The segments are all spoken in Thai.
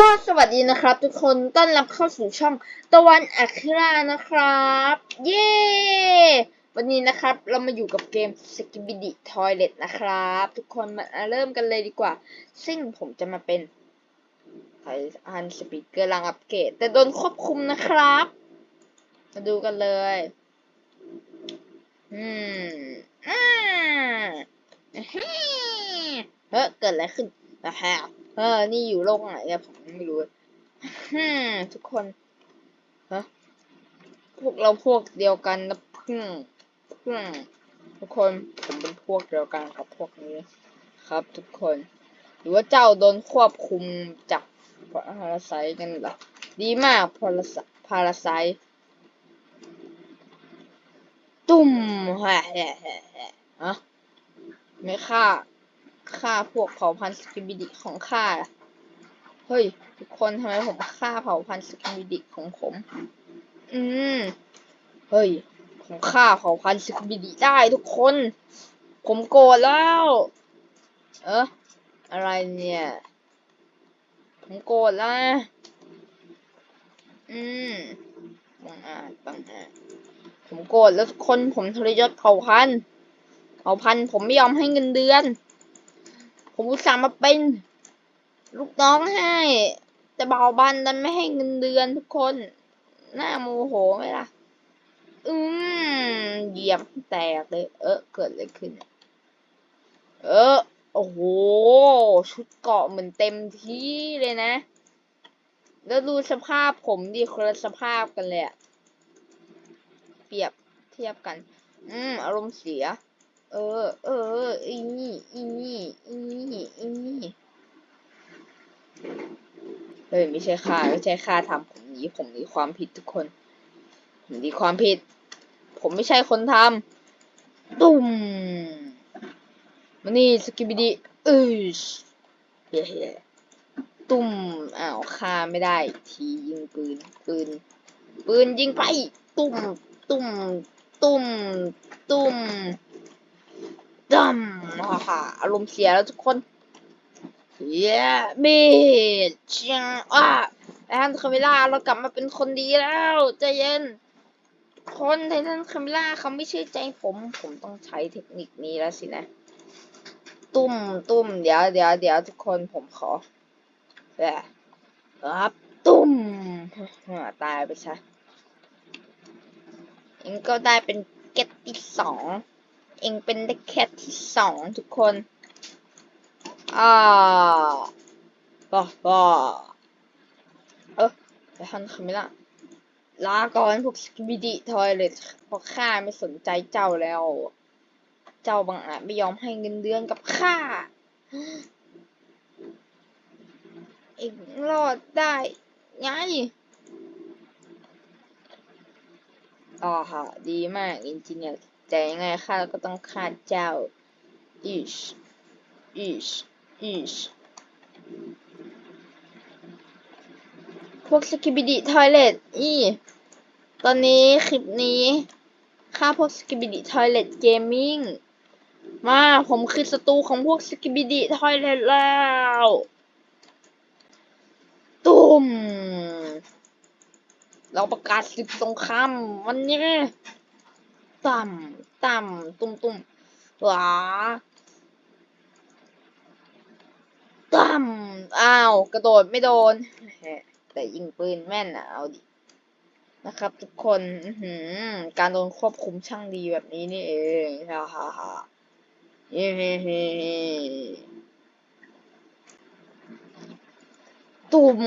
ก็สวัสดีนะครับ ทุกคนต้อนรับเข้าสู่ช่องตะวันอัครานะครับ เย้วันนี้นะครับเรามาอยู่กับเกม s k i b i d i Toilet นะครับ ทุกคนมาเริ่มกันเลยดีกว่า ซึ่งผมจะมาเป็นไทอันสปีกเกอร์ลังอัปเกรดแต่โดนควบคุมนะครับ มาดูกันเลย อืมอ่าอ่าฮะเฮ้เกิดอะไรขึ้นนะฮะ เออ นี่อยู่โลกไหนเนี่ยผมไม่รู้ฮึทุกคนฮะพวกเราพวกเดียวกันนะพึ่งพึ่งทุกคนผมเป็นพวกเดียวกันกับพวกนี้ครับทุกคน หรือว่าเจ้าโดนควบคุมจากพาราไซกันหรอดีมากพาราพาราไซตุ่มฮ่แฮ่แฮ่แฮ่ฮะไม่ฆ่า ฆ่าพวกเผ่าพันธุ์สกิบิดิของข้าเฮ้ยทุกคนทำไมผมฆ่าเผ่าพันธุ์สกิบิดิของผม อืมเฮ้ยผมฆ่าเผ่าพันธุ์สกิบิดิได้ทุกคน ผมโกรธแล้ว เอออะไรเนี่ย ผมโกรธแล้วอืมบังอาจบังอาจผมโกรธแล้วทุกคนผมทรยศเผ่าพันธุ์เผ่าพันธุ์ผมไม่ยอมให้เงินเดือน ผมอุตส่าห์มาเป็น ลูกน้องให้ แต่เบาบันดันไม่ให้เงินเดือนทุกคนหน้าโมโหไหมล่ะ อืมเหยียบแตกเลย เออเกิดอะไรขึ้น เออ โอ้โห ชุดเกาะเหมือนเต็มที่เลยนะ แล้วดูสภาพผมดิคนละสภาพกันเลยอะเปรียบเทียบกัน อืม อารมณ์เสีย เออ เอออีนี่อีนี่อีนี่อีนี่เฮ้ยไม่ใช่ข้าไม่ใช่ข้าทำผมนีผมหนีความผิดทุกคนผมหนีความผิด ผมไม่ใช่คนทำตุ้มมานี่สกิบิดีเอืชเฮ้ยตุ้มอ้าวฆ่าไม่ได้ ทียิงปืนปืนปืนยิงไป ตุ้มตุ้มตุ้มตุ้ม ดัมฮ่าอารมณ์เสียแล้วทุกคนเย้บีเชียงอะแอนคาเมล่าเรากลับมาเป็นคนดีแล้วใจเย็น คนไททันคาเมล่าเขาไม่เชื่อใจผม ผมต้องใช้เทคนิคนี้แล้วสินะ ตุ้มตุ้มเดี๋ยวเดี๋ยวเดี๋ยวทุกคนผมขอแบบครับตุ้มตายไปซะเองก็ได้เป็นเกตที่สอง เองเป็นได้แค่ที่สองทุกคนอ่าก็ก็เออไปทันคาเมล่าลาก่อนพวกสกิบิดิทอยเลยเพราะข้าไม่สนใจเจ้าแล้ว เจ้าบางอาจไม่ยอมให้เงินเดือนกับข้าเองรอดได้ไงอ๋อฮะดีมาก อินจิเนียร์ แต่ยังไงข้าก็ต้องฆ่าเจ้าอิชอิชอิชพวกสกิบิดิทอยเลตอีตอนนี้คลิปนี้ฆ่าพวกสกิบิดิทอยเลตเกมมิ่งมาผมคือศัตรูของพวกสกิบิดิทอยเลตแล้วตุ้มเราประกาศศึกสงครามวันนี้ ต่ำต่ำตุ้มตุ้มหวาต่ำอ้าว กระโดดไม่โดน แต่ยิงปืนแม่นอะเอาดิ นะครับทุกคนหือการโดนควบคุมช่างดีแบบนี้นี่เองฮ่าฮ่าฮ่าเย้เฮ้เฮ้ตุ่ม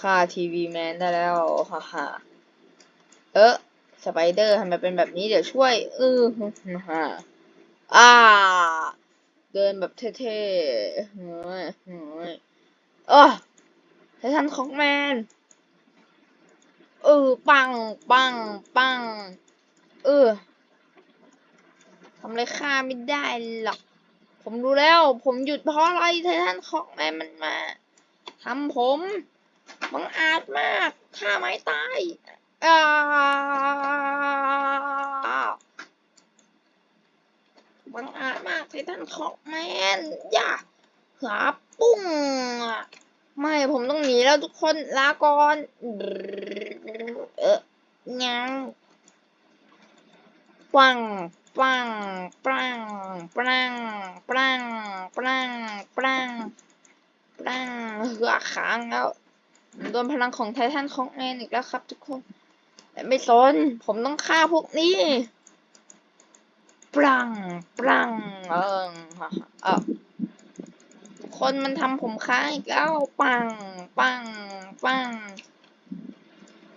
ค่าทีวีแมนได้แล้วฮ่าฮ่า ออสไปเดอร์ทำไมเป็นแบบนี้เดี๋ยวช่วยเออฮ่าอ่า เดินแบบเท่ๆเฮ้ยเฮ้ยเออไททันของแมนเออปังปังปังเออทำอะไรข้าไม่ได้หรอกผมรู้แล้ว ผมหยุดเพราะอะไรไททันของแม่มันมาทำผมบังอาจมากฆ่าไม่ตาย บังอาจมากไททันของแมนอย่าหาปุ้งอะไม่ผมต้องหนีแล้วทุกคนลาก่อนเออยังปังปังปังปังปังปังปังปังเหือค้างแล้วโดนพลังของไททันของแมนอีกแล้วครับทุกคน แต่ไม่สน ผมต้องฆ่าพวกนี้ปรังปรังเออเออคนมันทำผมค้างอีกแล้วปังปังปัง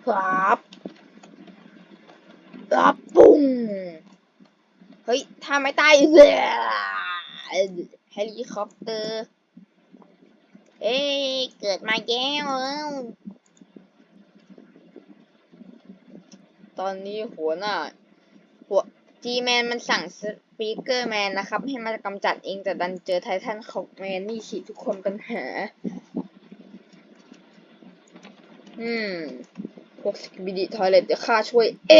ครับรับปุ้งเฮ้ยถ้าไม่ตายเสียเฮลิคอปเตอร์ เอ้ยเกิดมาแก้ว ตอนนี้หัวหน้า หัวจีแมนมันสั่งสปีกเกอร์แมนนะครับ ให้มากำจัดเองแต่ดันเจอไททันของแมนนี่สิทุกคนปัญหา อืม พวกสกิบิดิทอยเลตเดี๋ยวข้าช่วยเอ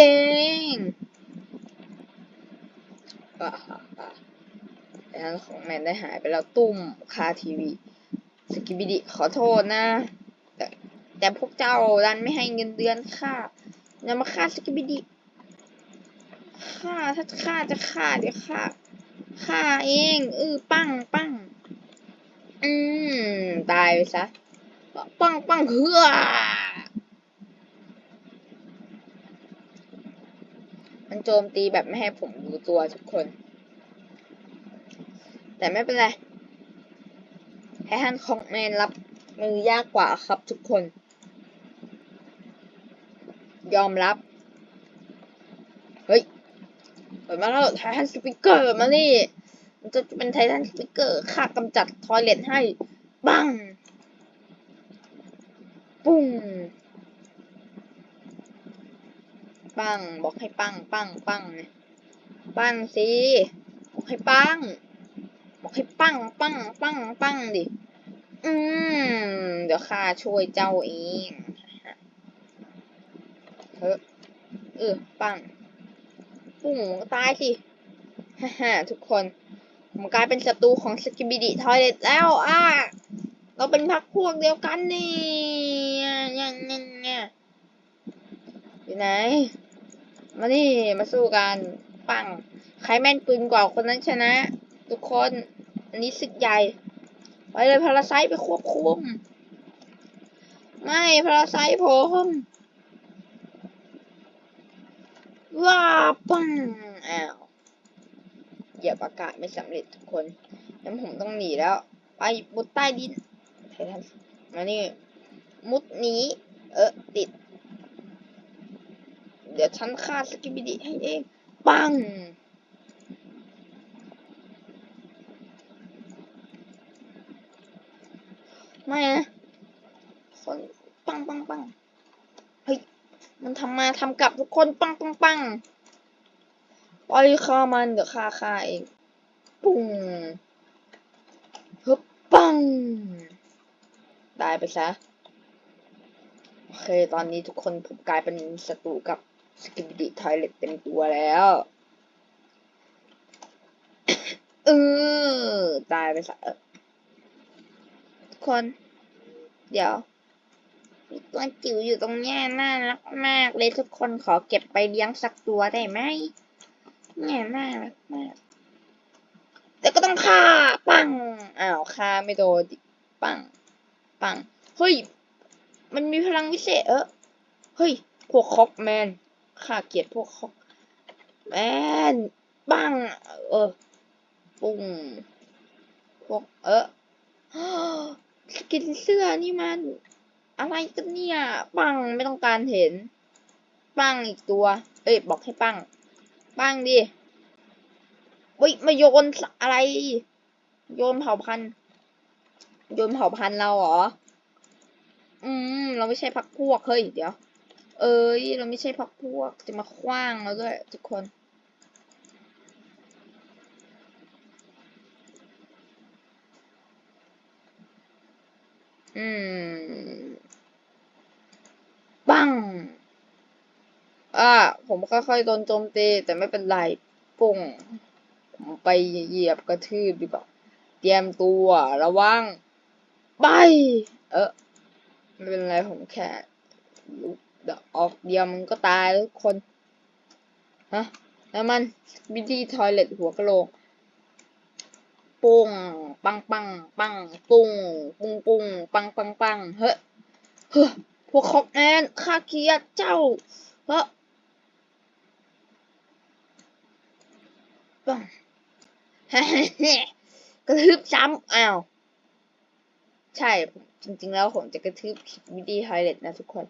งอ่าฮ่าฮ่าไททันของแมนได้หายไปแล้วตุ้มคาทีวี สกิบิดิขอโทษนะ แต่แต่พวกเจ้าดันไม่ให้เงินเดือนข้า อย่ามาฆ่าสกิบิดิฆ่าถ้าฆ่าจะฆ่าเดี๋ยวฆ่าฆ่าเองเออปังปังอืมตายไปซะปังปังเฮือมันโจมตีแบบไม่ให้ผมรู้ตัวทุกคน แต่ไม่เป็นไรไททันของแมนรับมือยากกว่าครับทุกคน ยอมรับ เฮ้ย เปิดมาแล้วไททันสปิเกอร์มานี่ มันจะเป็นไททันสปิเกอร์ค่ากำจัดทอยเลทให้ บัง ปุ้งปัง บอกให้ปัง ปัง ปังเนี่ยปังสิ บอกให้ปัง บอกให้ปัง ปัง ปัง ปังดิ อืม เดี๋ยวข้าช่วยเจ้าเอง เฮ้อเออ ปังปุ้งตายสิฮ่าฮ่าทุกคน ผมกลายเป็นศัตรูของสกิบิดิทอยเลตแล้วอะเราเป็นพักพวกเดียวกันนี่ยังยังยังอยู่ไหน มานี่มาสู้กัน ปัง ใครแม่นปืนกว่าคนนั้นชนะ ทุกคน อันนี้ศึกใหญ่ ไปเลยพาราไซไปควบคุม ไม่พาราไซผม ว้าปังอ้าวเหยียบอากาศไม่สำเร็จทุกคนงั้นผมต้องหนีแล้ว ไปบุดใต้ดินไททันมานี่ มุดหนีเออติด เดี๋ยวฉันฆ่าสกิบิดิให้เอง ปัง ไม่นะคนปังปังปังเฮ้ย มันทำมาทำกับทุกคนปังปังปังปล่อยฆ่ามันเดี๋ยวฆ่าฆ่าเองปุ้งฮึบปังตายไปซะโอเค ตอนนี้ทุกคนผมกลายเป็นศัตรูกับสกิบดิทอยเล็ตเต็มตัวแล้วเออตายไปซะทุกคน เดี๋ยว มีตัวจิ๋วอยู่ตรงเนี้ยน่ารักมากเลยทุกคนขอเก็บไปเลี้ยงสักตัวได้ไหมเนี่ยน่ารักมากแต่ก็ต้องฆ่าปังอ้าวฆ่าไม่โดนปังปังเฮ้ยมันมีพลังวิเศษเออเฮ้ยพวกคอกแมนข้าเกลียดพวกคอกแมนปังเออปุ้งพวกเออสกินเสื้อนี่มัน อะไรกันเนี่ย ปังไม่ต้องการเห็น ปังอีกตัว เอ้ยบอกให้ปัง ปังดิวิมาโยนอะไร โยนเผ่าพันธุ์โยนเผ่าพันธุ์เราเหรอ อืม เราไม่ใช่พักพวกเฮ้ยเดี๋ยว เอ้ย เราไม่ใช่พักพวกจะมาคว้างเราด้วยทุกคนอืม อ่า ผมค่อยๆโดนโจมตีแต่ไม่เป็นไรปุ่งผมไปเหยียบกระทืบดีกว่าเตรียมตัวระวัง ไป เออไม่เป็นไรผมแค่ลุกเดออกเดียวมันก็ตายล้วทุกคน ฮะ แล้วมันวิธีทอยเล็ตหัวกะโหลกปุ้งปังปังปังปุ้งปุ้งปุ้งปังปังปังเฮ้ยเฮ้ พวกคอกแอนข้าเกียดเจ้าเฮ้ยปังกระทืบซ้ำอ้าว ใช่ จริง ๆ แล้วผมจะกระทืบคลิปวิดีไฮไลท์นะทุกคน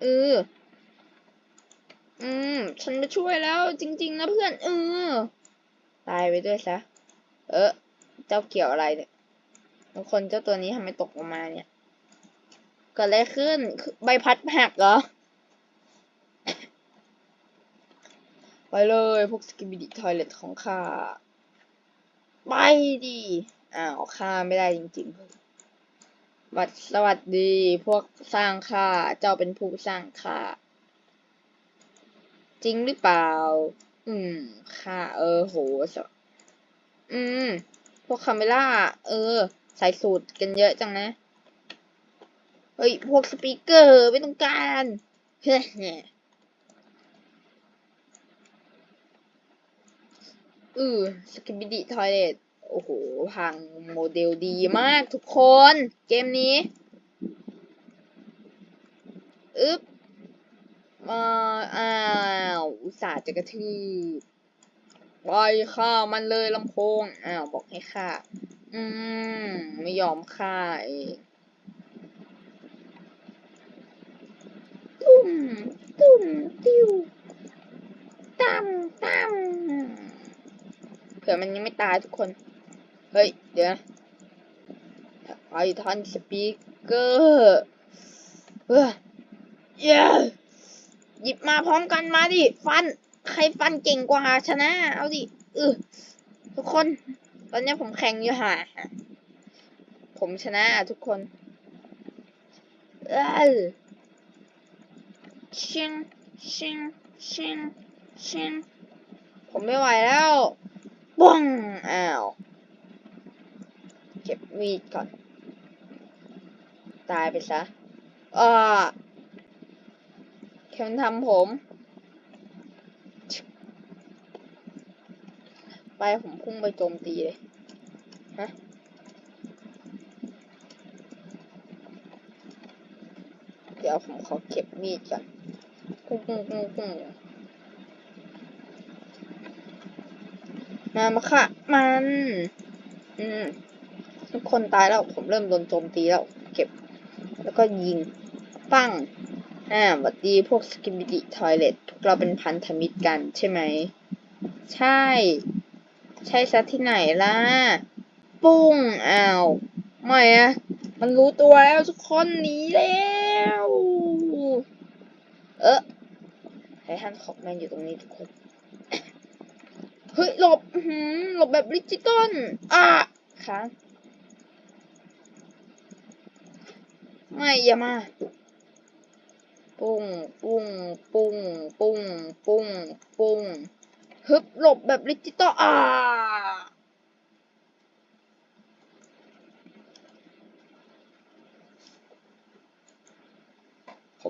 เอออืม ฉันมาช่วยแล้ว จริง ๆ นะเพื่อนเออตายไปด้วยซะ เออเจ้าเกี่ยวอะไรเนี่ยบางคนเจ้าตัวนี้ทำไมตกลงมาเนี่ย เกิดอะไรขึ้นคือใบพัดหักเหรอ ไปเลยพวกสกิบิดิทอยเลตของข้า ไปดิ อ้าวข้าไม่ได้จริงๆวัดสวัสดีพวกสร้างข้า เจ้าเป็นผู้สร้างข้า จริงหรือเปล่า อืมข้าเออโหสวอืม พวกคาเมล่า เออ ใส่สูตรกันเยอะจังนะ ฮ้ย พวกสปีกเกอร์ไม่ต้องการเฮ้ยเออสกิบิดิทอยเลตโอ้โห พังโมเดลดีมากทุกคน เกมนี้อึ๊บมาอ้าวอุตส่าห์จะกระทืบปล่อยฆ่ามันเลยลำโพง อ้าว บอกให้ฆ่าอืม ไม่ยอมฆ่าเอง มตุ้มติ้วตั้มตั้มเผื่อมันยังไม่ตายทุกคน เฮ้ย เดี๋ยวไอทันสปีกเกอร์เฮ้ยเย้หยิบมาพร้อมกันมาดิ ฟัน ใครฟันเก่งกว่าชนะ เอาดิเออทุกคน ตอนนี้ผมแข่งอยู่ห่าผมชนะทุกคน เออ ชิงชิงชิงชิงผมไม่ไหวแล้วบ้องอ้าวเก็บมีดก่อน ตายไปซะอ่าแค่มันทำผม ไปผมพุ่งไปโจมตีเลย ฮะ เดี๋ ยวผมขอเก็บมีดก่อนพุ่งพุ่งพุ่งพุ่งมามาค่ะมัน อืมทุกคนตายแล้วผมเริ่มโดนโจมตีแล้ว เก็บ แล้วก็ยิง ปั้ง อ่าสวัสดีพวกสกิบิดิทอยเลตพวกเราเป็นพันธมิตรกันใช่ไหม ใช่ ใช่ซะที่ไหนล่ะ ปุ้งอ้าว ไม่อะ มันรู้ตัวแล้วทุกคนหนีแล้ว เออไททันขอบแมนอยู่ตรงนี้ทุกคน เฮ้ยหลบหือหลบแบบดิจิตอลอะค้างไม่อย่ามา ปุ้งปุ้งปุ้งปุ้งปุ้งปุ้งฮึบหลบแบบดิจิตอลอ่า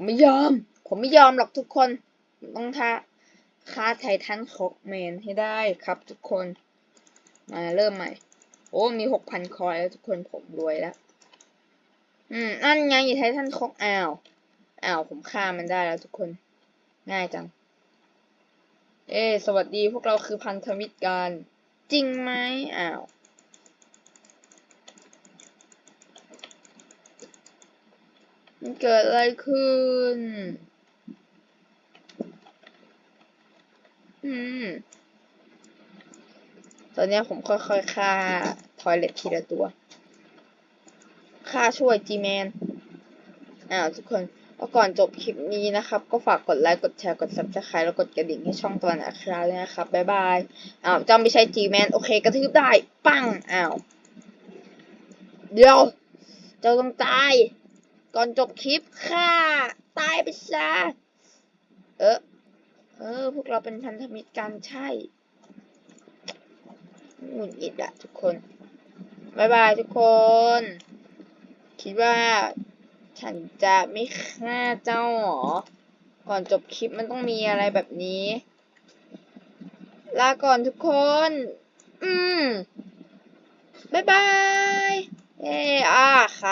ผมไม่ยอม ผมไม่ยอมหรอกทุกคนต้องท้าฆ่าไททันคอกแมนให้ได้ครับทุกคน มาเริ่มใหม่ โอ้มีหกพันคอยแล้วทุกคนผมรวยแล้ว อืมนั่นไงไททันคอกอ้าวอ้าวผมฆ่ามันได้แล้วทุกคน ง่ายจัง เอ้สวัสดีพวกเราคือพันธมิตรกัน จริงไหมอ้าว มันเกิดอะไรขึ้น อืม ตอนนี้ผมค่อยๆฆ่าทอยเล็ตทีละตัว ฆ่าช่วยจีแมนอ้าวทุกคนแล้วก่อนจบคลิปนี้นะครับ ก็ฝากกดไลค์ กดแชร์ กด subscribe แล้วกดกระดิ่งให้ช่องตัวนะครับเลยนะครับ บ๊ายบาย อ้าวจำไม่ใช่จีแมนโอเค กระทืบได้ ปัง อ้าว เดี๋ยว เจ้าต้องตาย ก่อนจบคลิปค่ะ ตายไปซะ เออ เออ พวกเราเป็นพันธมิตรกันใช่หงุดหงิดอะทุกคนบายบายทุกคน คิดว่าฉันจะไม่ฆ่าเจ้าหรอ ก่อนจบคลิปมันต้องมีอะไรแบบนี้ ลาก่อนทุกคน อืมบายบายเย้